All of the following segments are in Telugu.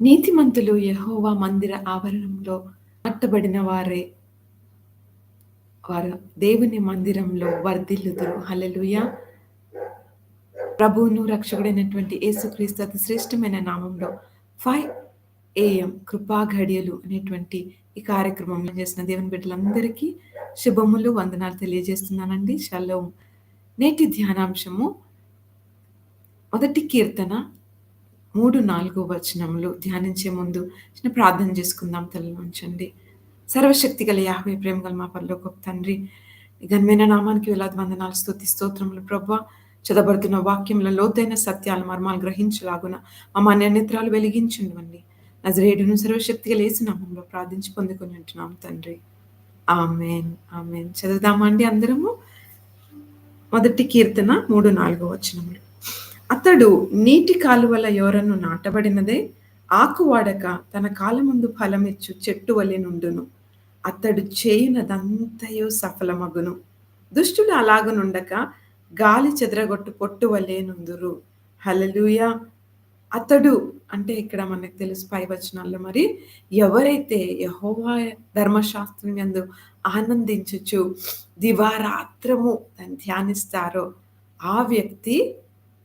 నీతిమంతులు యహోవా మందిర ఆవరణంలో కట్టబడిన వారే. వారు దేవుని మందిరంలో వర్ధిల్లుతురు హలలుయ ప్రభువును రక్షకుడైనటువంటి యేసుక్రీస్తు అతి శ్రేష్టమైన నామంలో ఫైవ్ ఏఎం కృపా ఘడియలు అనేటువంటి ఈ కార్యక్రమంలో చేసిన దేవుని బిడ్డలందరికీ శుభములు వందనాలు తెలియజేస్తున్నానండి. షలో నేటి ధ్యానాంశము. మొదటి కీర్తన మూడు నాలుగు వచనములు ధ్యానించే ముందు చిన్న ప్రార్థన చేసుకుందాం తల్లి ఉంచండి సర్వశక్తి గల యాహవే ప్రేమ గల మా పరలోక తండ్రి ఘనమైన నామానికి వేలాది వందనాలు స్థుతి స్తోత్రములు ప్రభు చదబడుతున్న వాక్యంలో లోతైన సత్యాలు మర్మాలు గ్రహించలాగున మా మాన్యనేత్రాలు వెలిగించండి నజరేడును సర్వశక్తి గల వేసి నామంలో ప్రార్థించి పొందుకొని ఉంటున్నాం తండ్రి. Amen amen. చదువుదామా అండి అందరము? మొదటి కీర్తన మూడు నాలుగో వచనములు. అతడు నీటి కాలువల యోరను నాటబడినదే ఆకు వాడక తన కాలముందు ఫలమిచ్చు చెట్టు వలె నుండును. అతడు చేయునదంతయు సఫలమగును. దుష్టుడు అలాగనుండక గాలి చెదరగొట్టు పొట్టు వలె నుందురు. హలలుయ అతడు అంటే ఇక్కడ మనకు తెలుసు పై వచనాల్లో మరి ఎవరైతే యహోవా ధర్మశాస్త్రం ఎందు ఆనందించచ్చు దివారాత్రము ధ్యానిస్తారో ఆ వ్యక్తి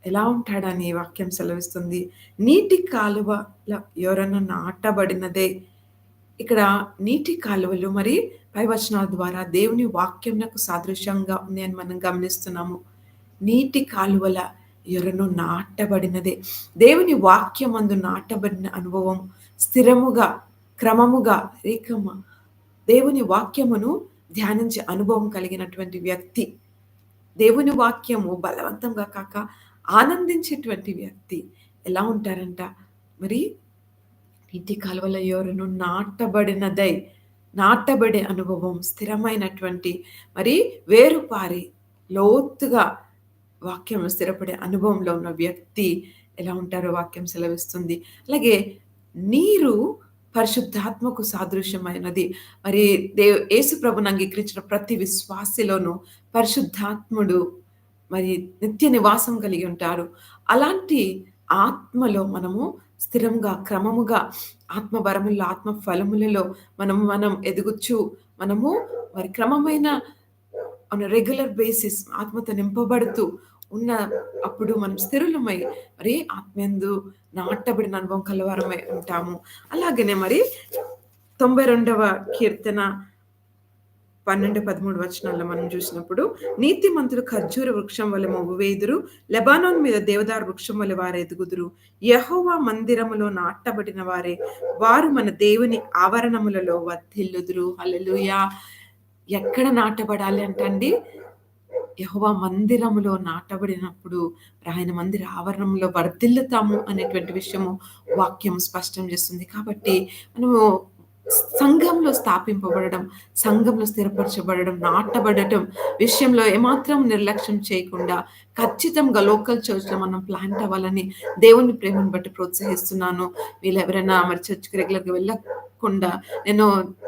ఎలా ఉంటాడని వాక్యం సెలవిస్తుంది? నీటి కాలువల ఎవరన్నా నాటబడినదే. ఇక్కడ నీటి కాలువలు మరి పైవచనాల ద్వారా దేవుని వాక్యంకు సాదృశ్యంగా ఉన్నాయని మనం గమనిస్తున్నాము. నీటి కాలువల ఎవరను నాటబడినదే. దేవుని వాక్యం అందు నాటబడిన అనుభవం స్థిరముగా క్రమముగా రేఖమ దేవుని వాక్యమును ధ్యానించే అనుభవం కలిగినటువంటి వ్యక్తి. దేవుని వాక్యము బలవంతంగా కాక ఆనందించేటువంటి వ్యక్తి ఎలా ఉంటారంట? మరి నీటి కాలువల ఎవరును నాటబడినదై నాటబడే అనుభవం స్థిరమైనటువంటి మరి వేరుపారి లోతుగా వాక్యం స్థిరపడే అనుభవంలో ఉన్న వ్యక్తి ఎలా ఉంటారో వాక్యం సెలవిస్తుంది. అలాగే నీరు పరిశుద్ధాత్మకు సాదృశ్యమైనది. మరి దేవ్ యేసు ప్రభుని అంగీకరించిన ప్రతి విశ్వాసిలోనూ పరిశుద్ధాత్ముడు మరి నిత్య నివాసం కలిగి ఉంటారు అలాంటి ఆత్మలో మనము స్థిరంగా క్రమముగా ఆత్మ వరముల్లో ఆత్మ ఫలములలో మనము మనం ఎదుగుచ్చు మనము మరి క్రమమైన రెగ్యులర్ బేసిస్ ఆత్మతో నింపబడుతూ ఉన్న అప్పుడు మనం స్థిరులమై మరి ఆత్మయందు నాటబడిన అనుభవం కలవారమై ఉంటాము. అలాగనే మరి తొంభై రెండవ కీర్తన పన్నెండు పదమూడు వచనాల్లో మనం చూసినప్పుడు నీతిమంతులు ఖర్జూర వృక్షం వల్ల మొవ్వు వేదురు మీద దేవదారు వృక్షం వల్ల వారు ఎదుగుదురు. యహోవా మందిరములో నాటబడిన వారే వారు మన దేవుని ఆవరణములలో వర్ధిల్లుదురు హల్లెలూయా. ఎక్కడ నాటబడాలి అంటండి? యహోవా మందిరములో నాటబడినప్పుడు ఆయన మందిర ఆవరణంలో వర్ధిల్లుతాము అనేటువంటి విషయము వాక్యం స్పష్టం చేస్తుంది. కాబట్టి మనము సంఘంలో స్థాపింపబడడం సంఘంలో స్థిరపరచబడడం నాటబడటం విషయంలో ఏమాత్రం నిర్లక్ష్యం చేయకుండా ఖచ్చితంగా లోకల్ చర్చ్లో మనం ప్లాంట్ అవ్వాలని దేవుని ప్రేమను బట్టి ప్రోత్సహిస్తున్నాను. వీళ్ళు ఎవరైనా మరి చర్చ్కి రెగ్యులర్గా వెళ్ళకుండా నేను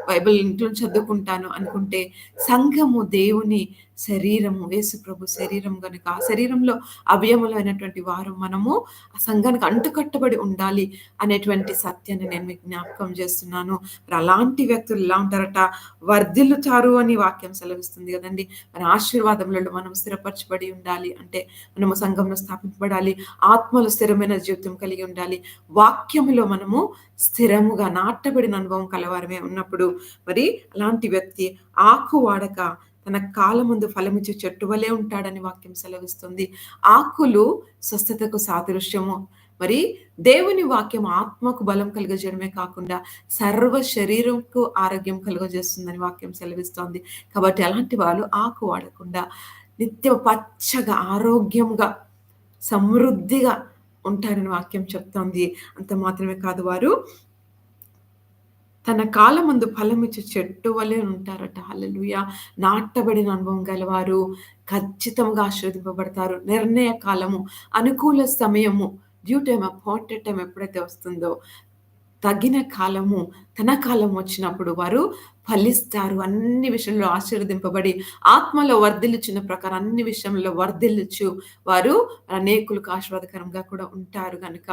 బైబిల్ ఇంట్లో చదువుకుంటాను అనుకుంటే సంఘము దేవుని శరీరము యేసు ప్రభు శరీరం కనుక ఆ శరీరంలో అవయములైనటువంటి వారు మనము ఆ సంఘానికి అంటుకట్టబడి ఉండాలి అనేటువంటి సత్యాన్ని నేను మీకు జ్ఞాపకం చేస్తున్నాను. మరి అలాంటి వ్యక్తులు ఎలా ఉంటారట. వర్ధిల్లుతారు అని వాక్యం సెలవిస్తుంది కదండి. మన ఆశీర్వాదములలో మనం స్థిరపరచబడి ఉండాలి. అంటే మనము సంఘంలో స్థాపించబడాలి. ఆత్మలో స్థిరమైన జీవితం కలిగి ఉండాలి. వాక్యములో మనము స్థిరముగా నాటబడిన అనుభవం కలవారమే ఉన్నప్పుడు మరి అలాంటి వ్యక్తి ఆకు వాడక తన కాలం ముందు ఫలమిచ్చే చెట్టు వలె ఉంటాడని వాక్యం సెలవిస్తుంది. ఆకులు స్వస్థతకు సాదృశ్యము. మరి దేవుని వాక్యం ఆత్మకు బలం కలుగజేయడమే కాకుండా సర్వ శరీరంకు ఆరోగ్యం కలుగజేస్తుందని వాక్యం సెలవిస్తోంది. కాబట్టి అలాంటి వాళ్ళు ఆకు వాడకుండా నిత్యం పచ్చగా ఆరోగ్యంగా సమృద్ధిగా ఉంటారని వాక్యం చెప్తోంది. అంత మాత్రమే కాదు వారు తన కాలం ముందు ఫలమిచ్చే చెట్టు వలె ఉంటారట. హలలుయ నాటబడిన అనుభవం గలవారు ఖచ్చితంగా ఆశీర్వదింపబడతారు. నిర్ణయ కాలము అనుకూల సమయము డ్యూ టైం అపాయింటెడ్ టైం ఎప్పుడైతే వస్తుందో తగిన కాలము, తన కాలం వచ్చినప్పుడు వారు ఫలిస్తారు. అన్ని విషయంలో ఆశీర్వదింపబడి, ఆత్మలో వర్ధిల్లుచున్న ప్రకారం అన్ని విషయంలో వర్ధిల్లుచు వారు అనేకులకు ఆశీర్వాదకరంగా కూడా ఉంటారు కనుక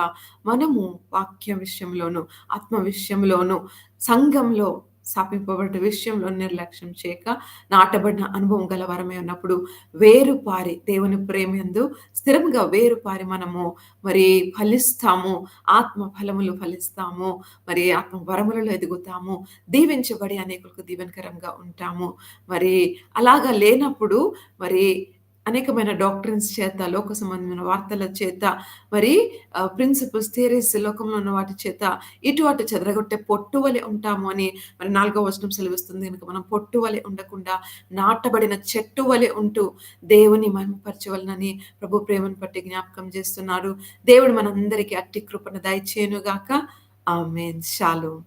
మనము వాక్య విషయంలోను, ఆత్మ విషయంలోను, సంఘంలో స్థాపింపబడ్డ విషయంలో నిర్లక్ష్యం చేయక, నాటబడిన అనుభవం గల వరమే ఉన్నప్పుడు, వేరుపారి దేవుని ప్రేమందు స్థిరంగా వేరుపారి మనము మరి ఫలిస్తాము. ఆత్మ ఫలములు ఫలిస్తాము. మరి ఆత్మ వరములలో ఎదుగుతాము. దీవించబడి అనేకులకు దీవెనకరంగా ఉంటాము. మరి అలాగా లేనప్పుడు మరి అనేకమైన డాక్టర్స్ చేత, లోక సంబంధమైన వార్తల చేత, మరి ప్రిన్సిపల్స్, థియరీస్ లోకంలో ఉన్న వాటి చేత ఇటు అటు చెదరగొట్టే పొట్టువలి ఉంటాము అని మరి నాలుగో వచనం సెలవిస్తుంది కనుక మనం పొట్టువలి ఉండకుండా నాటబడిన చెట్టు వలె ఉంటూ దేవుని మహిమపరచవలనని ప్రభు ప్రేమను పట్టి జ్ఞాపకం చేస్తున్నారు. దేవుడు మనందరికీ అట్టి కృపను దయచేయనుగాక ఆమేన్. షాలోమ్.